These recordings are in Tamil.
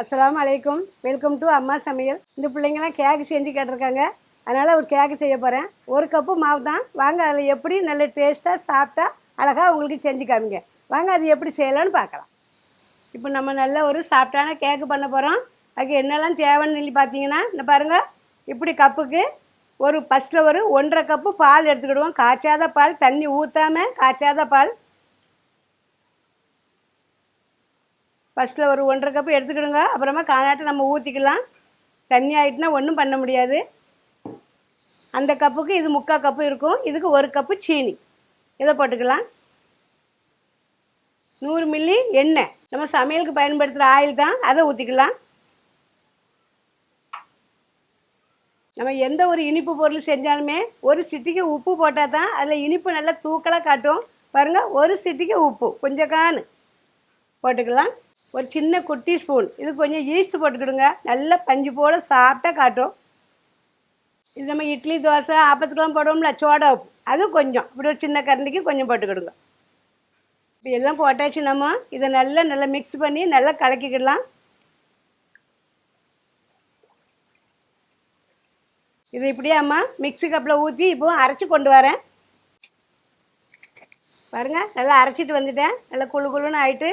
அஸ்லாம் அலைக்கும் வெல்கம் டு அம்மா சமையல் இந்த பிள்ளைங்கலாம் கேக்கு செஞ்சு கேட்டிருக்காங்க. அதனால் ஒரு கேக்கு செய்ய போகிறேன் ஒரு கப்பு மாவு தான். வாங்க அதில் எப்படி நல்ல டேஸ்ட்டாக சாப்பிட்டா அழகாக உங்களுக்கு செஞ்சு காமிங்க. வாங்க அது எப்படி செய்யலாம்னு பார்க்கலாம். இப்போ நம்ம நல்ல ஒரு சாப்பிட்டான கேக்கு பண்ண போகிறோம் அதுக்கு என்னெல்லாம் தேவைன்னு சொல்லி பார்த்தீங்கன்னா இந்த பாருங்கள் இப்படி கப்புக்கு ஒரு ஃபஸ்ட்டில் ஒரு ஒன்றரை கப்பு பால் எடுத்துக்கிடுவோம். காய்ச்சாத பால் தண்ணி ஊற்றாமல் காய்ச்சாத பால் ஃபஸ்ட்டில் ஒரு ஒன்றரை கப்பு எடுத்துக்கிடுங்க. அப்புறமா காணாட்டு நம்ம ஊற்றிக்கலாம் தண்ணி ஆகிட்டுனா ஒன்றும் பண்ண முடியாது. அந்த கப்புக்கு இது முக்கால் கப்பு இருக்கும். இதுக்கு ஒரு கப்பு சீனி. இதை போட்டுக்கலாம். நூறு மில்லி எண்ணெய். நம்ம சமையலுக்கு பயன்படுத்துகிற ஆயில் தான். அதை ஊற்றிக்கலாம் நம்ம எந்த ஒரு இனிப்பு பொருள் செஞ்சாலுமே ஒரு சிட்டிக்கு உப்பு போட்டால் தான் அதில் இனிப்பு நல்லா தூக்கலாக காட்டும். பாருங்கள் ஒரு சிட்டிக்கு உப்பு கொஞ்சம் காணு போட்டுக்கலாம். ஒரு சின்ன குட்டி ஸ்பூன் இது கொஞ்சம் ஈஸ்ட் போட்டுக்கிடுங்க. நல்லா பஞ்சு போல் சாப்பிட்டா காட்டும். இது நம்ம இட்லி தோசை ஆப்பத்துக்கெல்லாம் போடுவோம்ல சோடா உப்பு. அது கொஞ்சம். இப்படி ஒரு சின்ன கரண்டிக்கு கொஞ்சம் போட்டுக்கிடுங்க. இப்போ எல்லாம் போட்டாச்சு நம்ம. இதை நல்லா நல்லா மிக்ஸ் பண்ணி நல்லா கலக்கிக்கிடலாம். இது இப்படியே அம்மா மிக்ஸி கப்பில் ஊற்றி இப்போ அரைச்சி கொண்டு வரேன். பாருங்கள் நல்லா அரைச்சிட்டு வந்துட்டேன். நல்லா குழு குழுன்னு ஆயிட்டு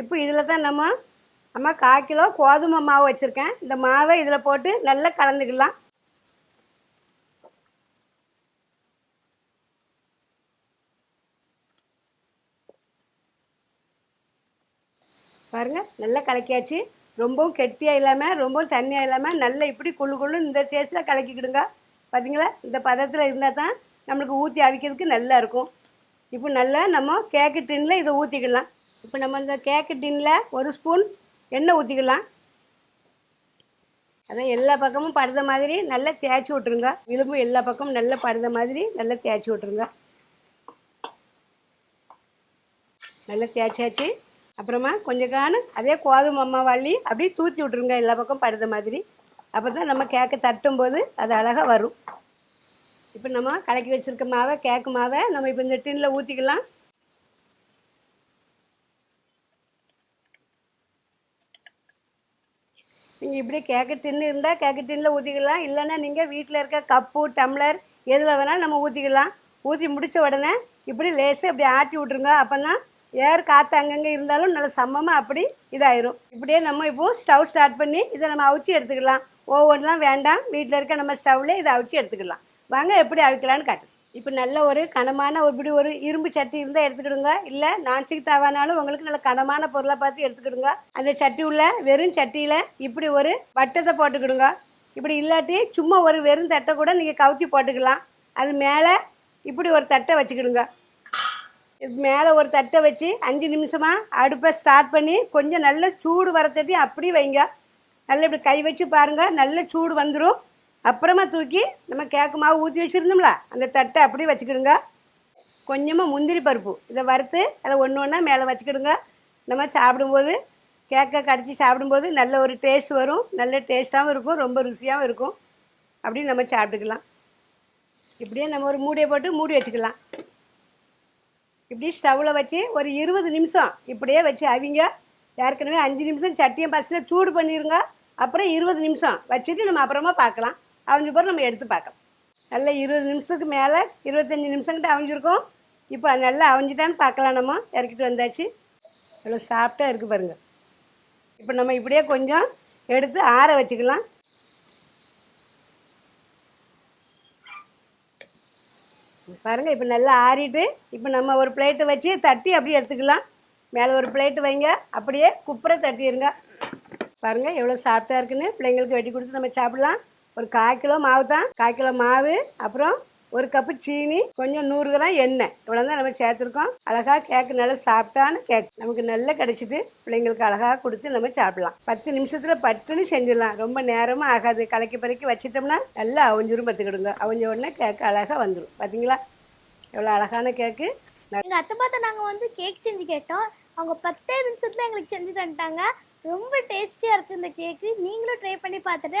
இப்போ இதில் தான் நம்ம அம்மா கால் கிலோ கோதுமை மாவு வச்சுருக்கேன். இந்த மாவை இதில் போட்டு நல்லா கலந்துக்கலாம். பாருங்கள் நல்லா கலக்கியாச்சு. ரொம்பவும் கெட்டியாக இல்லாமல் ரொம்பவும் தண்ணியாக இல்லாமல் நல்லா இப்படி குழு குழு இந்த டேஸ்ட்டில் கலக்கிக்கிடுங்க. பார்த்தீங்களா இந்த பதத்தில் இருந்தால் தான் நம்மளுக்கு ஊற்றி அவிக்கிறதுக்கு நல்லா இருக்கும். இப்போ நல்லா நம்ம கேக்கு டின்னில் இதை ஊற்றிக்கலாம் இப்போ நம்ம இந்த கேக்கு டின்னில் ஒரு ஸ்பூன் எண்ணெய் ஊற்றிக்கலாம் அதான் எல்லா பக்கமும் படுத மாதிரி நல்லா தேய்ச்சி விட்ருங்க விளிம்பு எல்லா பக்கமும் நல்லா படுத மாதிரி நல்லா தேய்ச்சி விட்ருங்க நல்லா தேய்ச்சாச்சு. அப்புறமா கொஞ்சம் காணும் அதே கோதுமை அம்மா வள்ளி அப்படியே தூத்தி விட்ருங்க எல்லா பக்கம் படுத மாதிரி. அப்போ தான் நம்ம கேக்கை தட்டும் போது அது அழகாக வரும். இப்போ நம்ம கலக்கி வச்சுருக்க மாவை கேக்கு மாவை நம்ம இப்போ இந்த டின்னில் ஊற்றிக்கலாம் நீங்கள் இப்படி கேக்கு டின்னு இருந்தால் கேக்கு டின்னில் ஊற்றிக்கலாம் இல்லைன்னா நீங்கள் வீட்டில் இருக்க கப்பு டம்ளர் எதில் வேணாலும் நம்ம ஊற்றிக்கலாம் ஊற்றி முடித்த உடனே இப்படி லேசாக இப்படி ஆட்டி விட்ருங்க அப்போன்னா ஏர் காற்று அங்கங்கே இருந்தாலும் நல்லா சமமாக அப்படி இதாயிரும். இப்படியே நம்ம இப்போ ஸ்டவ் ஸ்டார்ட் பண்ணி இதை நம்ம அவிச்சு எடுத்துக்கலாம். ஒவ்வொன்றெலாம் வேண்டாம். வீட்டில் இருக்க நம்ம ஸ்டவ்லேயே இதை அவிச்சு எடுத்துக்கலாம். வாங்க எப்படி அவிக்கலான்னு காட்டு இப்போ நல்ல ஒரு கனமான ஒரு இப்படி ஒரு இரும்பு சட்டி இருந்தால் எடுத்துக்கிடுங்க. இல்லை நான்ஸ்டிக் தவானாலும் உங்களுக்கு நல்ல கனமான பொருளை பார்த்து எடுத்துக்கிடுங்க. அந்த சட்டி உள்ள வெறும் சட்டியில் இப்படி ஒரு வட்டத்தை போட்டுக்கிடுங்க. இப்படி இல்லாட்டி சும்மா ஒரு வெறும் தட்டை கூட நீங்கள் கவுத்தி போட்டுக்கலாம். அது மேலே இப்படி ஒரு தட்டை வச்சுக்கிடுங்க. இது மேலே ஒரு தட்டை வச்சு அஞ்சு நிமிஷமாக அடுப்பை ஸ்டார்ட் பண்ணி கொஞ்சம் நல்ல சூடு வர தட்டி அப்படியே வைங்க. நல்லா இப்படி கை வச்சு பாருங்கள் நல்ல சூடு வந்துடும் அப்புறமா தூக்கி நம்ம கேக்கு மாவு ஊற்றி வச்சுருந்தோம்ல அந்த தட்டை அப்படியே வச்சுக்கிடுங்க. கொஞ்சமாக முந்திரி பருப்பு இதை வறுத்து அதை ஒன்று ஒன்றா மேலே வச்சுக்கிடுங்க. நம்ம சாப்பிடும்போது கேக்கை கடிச்சு சாப்பிடும்போது நல்ல ஒரு டேஸ்ட் வரும். நல்ல டேஸ்ட்டாகவும் இருக்கும் ரொம்ப ருசியாகவும் இருக்கும். அப்படின்னு நம்ம சாப்பிட்டுக்கலாம். இப்படியே நம்ம ஒரு மூடியை போட்டு மூடி வச்சுக்கலாம். இப்படி ஸ்டவ்வில் வச்சு ஒரு இருபது நிமிஷம் இப்படியே வச்சு அவிங்க. ஏற்கனவே அஞ்சு நிமிஷம் சட்டியை பசியில் சூடு பண்ணிடுங்க அப்புறம் இருபது நிமிஷம் வச்சுட்டு நம்ம அப்புறமா பார்க்கலாம். அவிஞ்ச பிறகு நம்ம எடுத்து பார்க்கலாம். நல்லா இருபது நிமிஷத்துக்கு மேலே இருபத்தஞ்சி நிமிஷங்கிட்ட அவிஞ்சிருக்கோம். இப்போ நல்லா அவிஞ்சிட்டான்னு பார்க்கலாம் நம்ம. இறக்கிட்டு வந்தாச்சு. எவ்வளோ சாஃப்டாக இருக்குது பாருங்கள் இப்போ நம்ம இப்படியே கொஞ்சம் எடுத்து ஆற வச்சுக்கலாம். பாருங்கள் இப்போ நல்லா ஆறிட்டு இப்போ நம்ம ஒரு பிளேட்டை வச்சு தட்டி அப்படியே எடுத்துக்கலாம். மேலே ஒரு பிளேட்டு வைங்க. அப்படியே குப்புற தட்டிடுங்க பாருங்கள் எவ்வளோ சாஃப்டாக இருக்குன்னு பிள்ளைங்களுக்கு வெட்டி கொடுத்து நம்ம சாப்பிடலாம். ஒரு கால் கிலோ மாவு தான் கால் கிலோ மாவு அப்புறம் ஒரு கப்பு சீனி கொஞ்சம் நூறு கிராம் எண்ணெய். இவ்வளோ தான் நம்ம சேர்த்துருக்கோம். அழகாக கேக்கு நல்லா சாப்பிட்டான கேக் நமக்கு நல்லா கிடச்சிட்டு பிள்ளைங்களுக்கு அழகாக கொடுத்து நம்ம சாப்பிடலாம். பத்து நிமிஷத்தில் பட்டுன்னு செஞ்சிடலாம். ரொம்ப நேரமும் ஆகாது. கலக்கி பறக்கி வச்சிட்டோம்னா நல்லா அவஞ்சிரும் பார்த்துக்கிடுங்க. அவஞ்ச உடனே கேக்கு அழகாக வந்துடும் பார்த்தீங்களா எவ்வளோ அழகான கேக்கு எங்கள் அத்தை பார்த்தா நாங்கள் வந்து கேக் செஞ்சு கேட்டோம். அவங்க பத்தே நிமிஷத்தில் எங்களுக்கு செஞ்சு தந்துட்டாங்க. ரொம்ப டேஸ்டியாக இருக்குது இந்த கேக்கு நீங்களும் ட்ரை பண்ணி பார்த்துட்டு